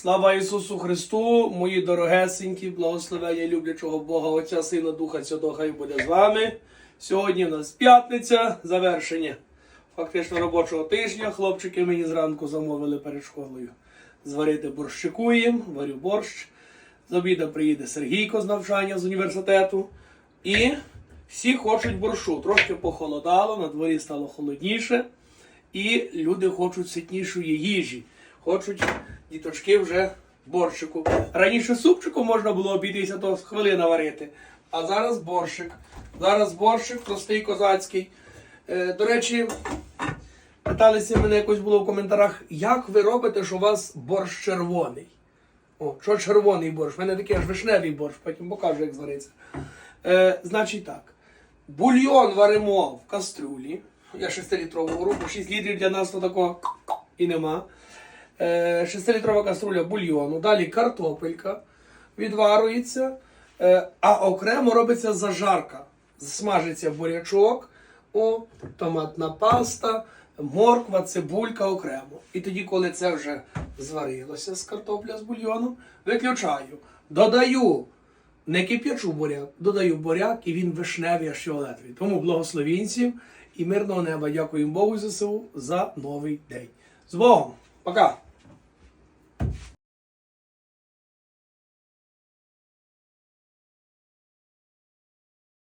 Слава Ісусу Христу, мої дорогесенькі, благословення люблячого Бога, Отця, Сина, Духа Святого, хай буде з вами. Сьогодні у нас п'ятниця, завершення фактично робочого тижня. Хлопчики мені зранку замовили перед школою зварити борщику їм, варю борщ. З обіда приїде Сергійко з навчання з університету. І всі хочуть борщу. Трошки похолодало, на дворі стало холодніше. І люди хочуть ситнішої їжі. Хочуть діточки вже борщику. Раніше супчику можна було обійтися, то хвилина варити. А зараз борщик. Зараз борщик простий козацький. Е, до речі, питалися мене якось було в коментарях, як ви робите, що у вас борщ червоний? О, що червоний борщ? У мене такий аж вишневий борщ, потім покажу, як звариться. Е, значить так. Бульйон варимо в кастрюлі. Я 6-літрову руку, 6 літрів для нас то такого і нема. Е, 6-літрова каструля бульйону. Далі картопелька відварюється. Е, а окремо робиться зажарка. Смажиться бурячок, о, томатна паста, морква, цибулька окремо. І тоді, коли це вже зварилося з картопля з бульйоном, виключаю. Додаю не кип'ячу буряк, додаю буряк і він вишневий аж фіолетовий. Тому благословінців і мирного неба. Дякуємо Богу ЗСУ за новий день. З Богом! Пока!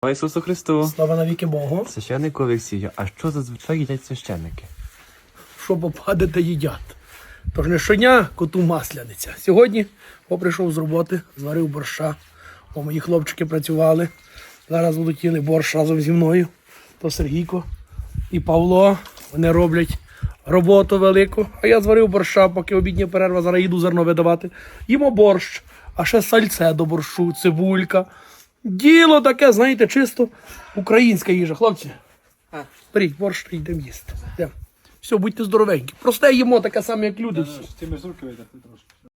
Слава Ісусу Христу! Слава навіки Богу! Священнику Олексію, а що зазвичай їдять священники? Що попаде, та їдять. Тож не щодня коту масляниця. Сьогодні о, прийшов з роботи, зварив борща. О, мої хлопчики працювали. Зараз будуть їли борщ разом зі мною. То Сергійко і Павло. Вони роблять роботу велику. А я зварив борща, поки обідня перерва, зараз їду зерно видавати. Їмо борщ, а ще сальце до борщу, цибулька. Діло таке, знаєте, чисто українська їжа. Хлопці, беріть борщ і йдемо їсти. Все, будьте здоровенькі. Просте їмо таке саме, як люди. зурки трошки.